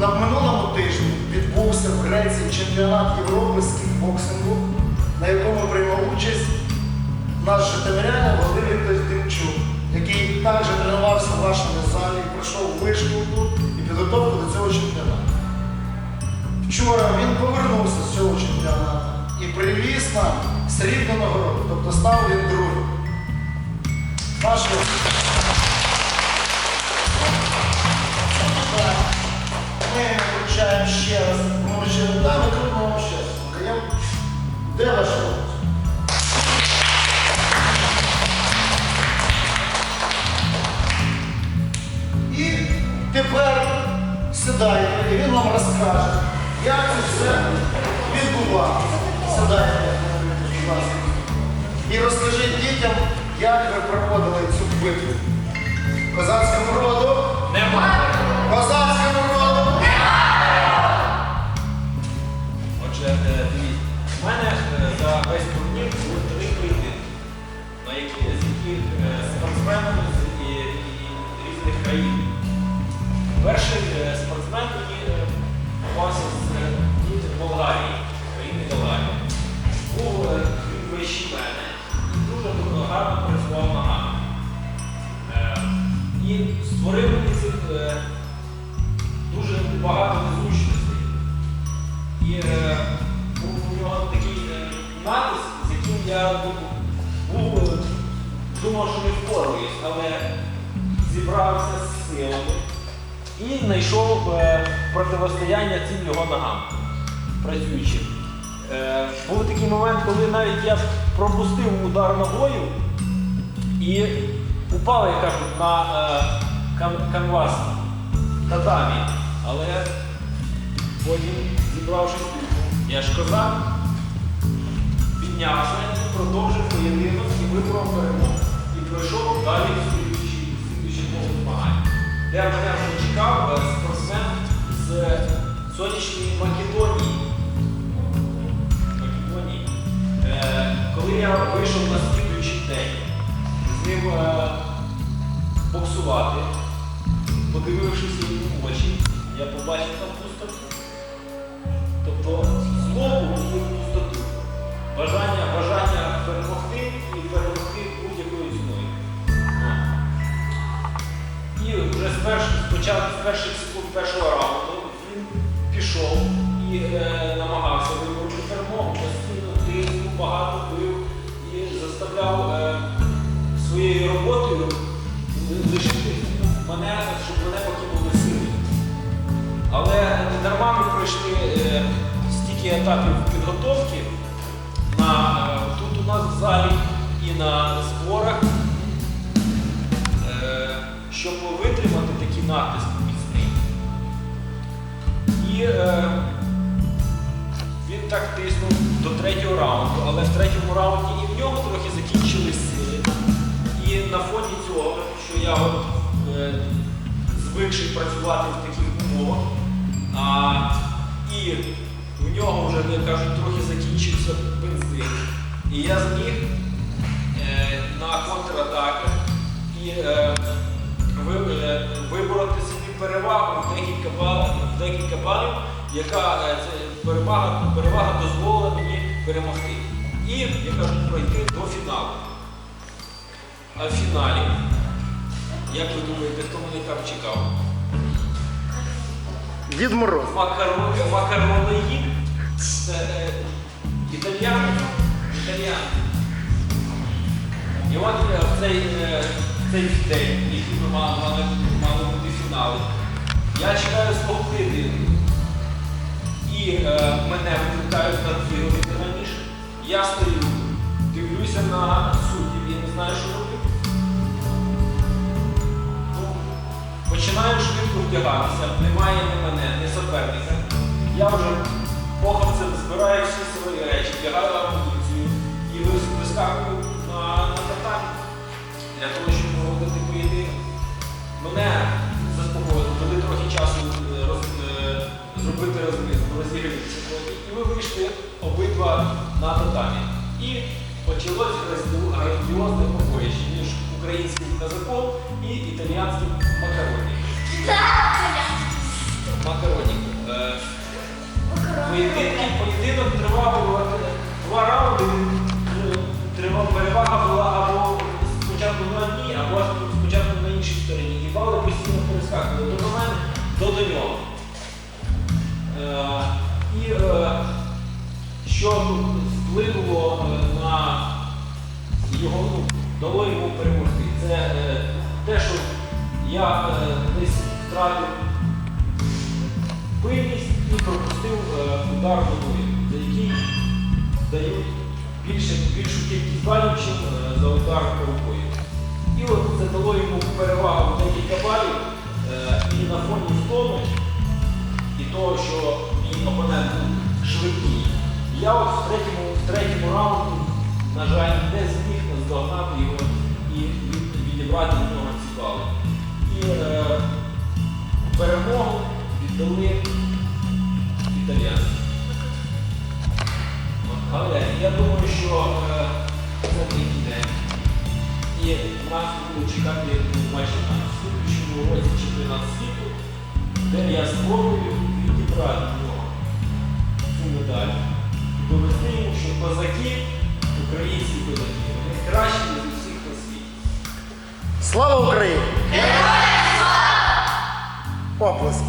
на минулому тижні відбувся в Греції чемпіонат Європи з кікбоксингу, на якому приймав участь наш житомирянин Володимир Демчук, який також тренувався в вашому залі, пройшов вишку тут і підготовку до цього чемпіонату. Вчора він повернувся з цього чемпіонату і привіз нам срібну нагороду, тобто став він другим. Наші ми вручаємо ще раз. Ми ще да, ми крутимо ще раз. Де ваш хлопець? І тепер сідайте, і він вам розкаже, як це все відбувалося. Сідайте, будь ласка. І розкажіть дітям, як ви проводили цю битву. Козацькому роду. Немає. Перший е, спортсмен мені е, попався з е, Болгарії, країни Болгарії. Був вищий мене і дуже гарно працював ногами. І створив мені цих дуже багато незручностей. І був у нього такий натиск, з яким я був, був, думав, що не впораюсь, але зібрався з силами і знайшов е, противостояння цим його ногам працюючим. Е, був такий момент, коли навіть я пропустив удар ногою і упав, як кажуть, на е, кан- канвас татамі. Але Потім, зібравшись я ж козак, піднявся, продовжив поєдинок і вибрав перемогу. І пройшов далі в слідуючий коло змагань. Чекав е, спортсмен з сонячної Македонії. Македонії. Е, коли я вийшов на слідуючий день з ним е, боксувати, подивившись йому в очі, я побачив там пустоту. Тобто злобу і пустоту. Бажання, бажання з перших секунд першого раунду він пішов і е, намагався вибороти перемогу, постійно тиснув, багато бив і заставляв е, своєю роботою лишити мене, щоб мене покинули сили. Але дарма ми пройшли е, стільки етапів підготовки на, е, тут у нас в залі і на зборах, е, щоб витримати натиск міцний. І е, він так тиснув до третього раунду, але в третьому раунді і в нього трохи закінчились сили. І на фоні цього, що я от, е, звикший працювати в таких умовах, а, і в нього вже, як кажуть, трохи закінчився бензин. І я зміг е, на контратаках і е, декілька балів, декілька балів яка е, перевага, перевага дозволила мені перемогти. І, як кажуть, пройти до фіналу. А в фіналі, як ви думаєте, хто мене там чекав? Дід Мороз. Макарони, макарони їх. Це е, італіяни. Італіяни. І от е, в цей, е, в цей день, який ми мали, мали, мали бути фінали, я чекаю свого поєдинку. І е, мене викликають на дві години раніше. Я стою, дивлюся на суддів, я не знаю, що робити. Ну, Починаю швидко вдягатися, немає ні мене, ні суперника. Я вже похопцем збираю всі свої речі, вдягаю амуніцію і вискакую на, на татамі для того, щоб проводити поєдинок. Мене розділені і ми вийшли обидва на татамі. І почалось грандіозне побоїще між українським казаком і італіянським макароніком. Макароніком. Е, поєдинок тривав два раунди. Що вплинуло е, на його ну, дало йому перемогти. Це е, те, що я е, десь втратив пильність і пропустив е, удар ногою, за який дають більше, більшу кількість балів, ніж е, за удар рукою. І от це дало йому перевагу декілька балів е, і на фоні стону, і того, що мій опонент був швидкий. Я от в третьому, третьому раунді, на жаль, не зміг наздогнати його і відібрати від нього ці бали. І е, перемогу віддали італіянці. Але я думаю, що е, це не кінець. І нас буде чекати майже на слідчому році чемпіонат світу, де я спробую відібрати в нього цю медаль довести їм, що козаки, українські козаки, вони кращі з усіх на світі. Слава Україні! Героям слава! Оплески.